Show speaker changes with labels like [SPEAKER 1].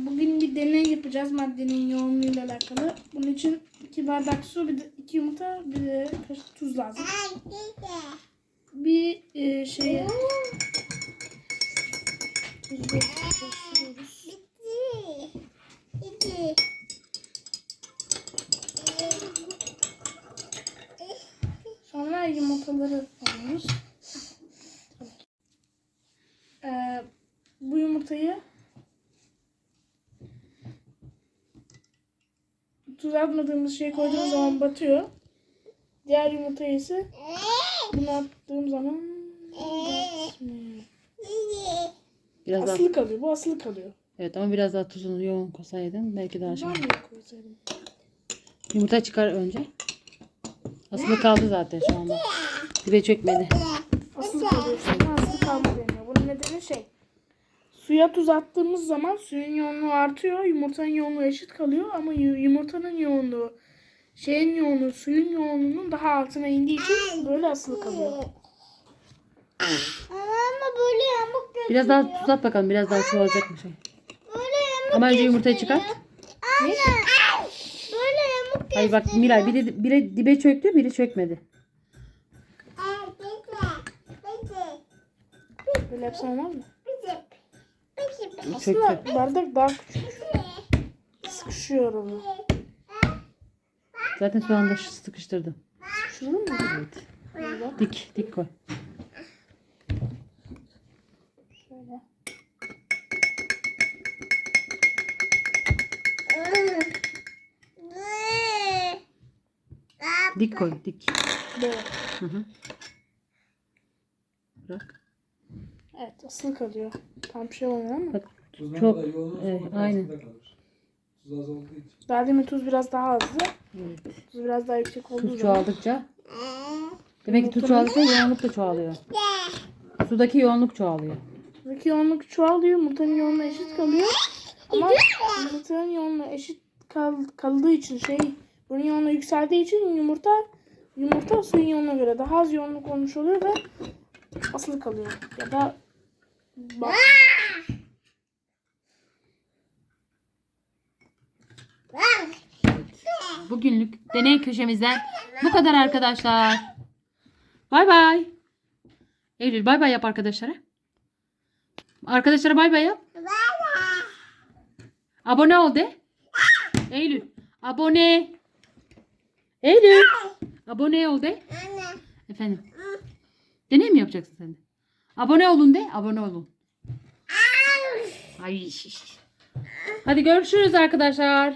[SPEAKER 1] bugün bir deney yapacağız maddenin yoğunluğuyla alakalı. Bunun için iki bardak su, bir de iki yumurta, bir de kaşık tuz lazım. Bir e, şeye. Sonra yumurtaları alıyoruz. Ee, bu yumurtayı tuz atmadığımız şeye koyduğumuz zaman batıyor. Diğer yumurtayı ise bunu attığım zaman batmıyor.
[SPEAKER 2] Biraz daha,
[SPEAKER 1] asılı kalıyor. Bu asılı kalıyor.
[SPEAKER 2] evet ama biraz daha tuzunu yoğun koysaydın belki daha şey.
[SPEAKER 1] Koysaydım?
[SPEAKER 2] Yumurta çıkar önce. Asılı kaldı zaten şu anda. Dibe çökmedi.
[SPEAKER 1] Asılı kalıyor. Asılı kalma deniyor. Bunun nedeni şey. Suya tuz attığımız zaman suyun yoğunluğu artıyor. Yumurtanın yoğunluğu eşit kalıyor. Ama yu- yumurtanın yoğunluğu şeyin yoğunluğu suyun yoğunluğunun daha altına indiği için böyle asılı kalıyor.
[SPEAKER 3] Ama böyle yamuk gözüküyor.
[SPEAKER 2] Biraz daha tuz at bakalım. Biraz daha çoğalacak mı şey.
[SPEAKER 3] Böyle yamuk
[SPEAKER 2] Ama önce yumurtayı çıkart.
[SPEAKER 3] Anne. Böyle yamuk
[SPEAKER 2] Hayır bak Miray biri, biri dibe çöktü biri çökmedi.
[SPEAKER 1] Böyle yapsam olmaz mı? Aslında bardak daha küçük. Sıkışıyor onu.
[SPEAKER 2] Zaten şu anda sıkıştırdım.
[SPEAKER 1] Sıkıştırdın mı?
[SPEAKER 2] Evet. Dik dik koy.
[SPEAKER 1] Şöyle.
[SPEAKER 2] Dik koy dik.
[SPEAKER 1] Böyle.
[SPEAKER 2] Hı hı. Bırak.
[SPEAKER 1] Evet asılı kalıyor. Tam şey olmuyor ama.
[SPEAKER 2] Bak Çok,
[SPEAKER 4] kadar yoğun olursa
[SPEAKER 2] evet, aynen.
[SPEAKER 4] kalır. Tuz az olduğu için.
[SPEAKER 1] Daha demin tuz biraz daha azdı.
[SPEAKER 2] evet.
[SPEAKER 1] Tuz biraz daha yüksek olduğu
[SPEAKER 2] Tuz
[SPEAKER 1] zaman.
[SPEAKER 2] çoğaldıkça demek ki tuz çoğaldıkça yoğunluk da çoğalıyor. Sudaki yoğunluk çoğalıyor.
[SPEAKER 1] Buradaki yoğunluk çoğalıyor. Yumurtanın yoğunluğu eşit kalıyor. Ama yumurtanın yoğunluğu eşit kal, kaldığı için şey bunun yoğunluğu yükseldiği için yumurta yumurta suyun yoğunluğuna göre daha az yoğunluk olmuş oluyor ve asılı kalıyor. Ya da bak
[SPEAKER 2] Bugünlük deney köşemizden bu kadar arkadaşlar. Bay bay. Eylül bay bay yap arkadaşlara. Arkadaşlara bay bay yap. Abone ol de. Eylül. Abone. Eylül. Abone ol de. Efendim. Deney mi yapacaksın sen de? Abone olun de. Abone olun. Ay. Hadi görüşürüz arkadaşlar.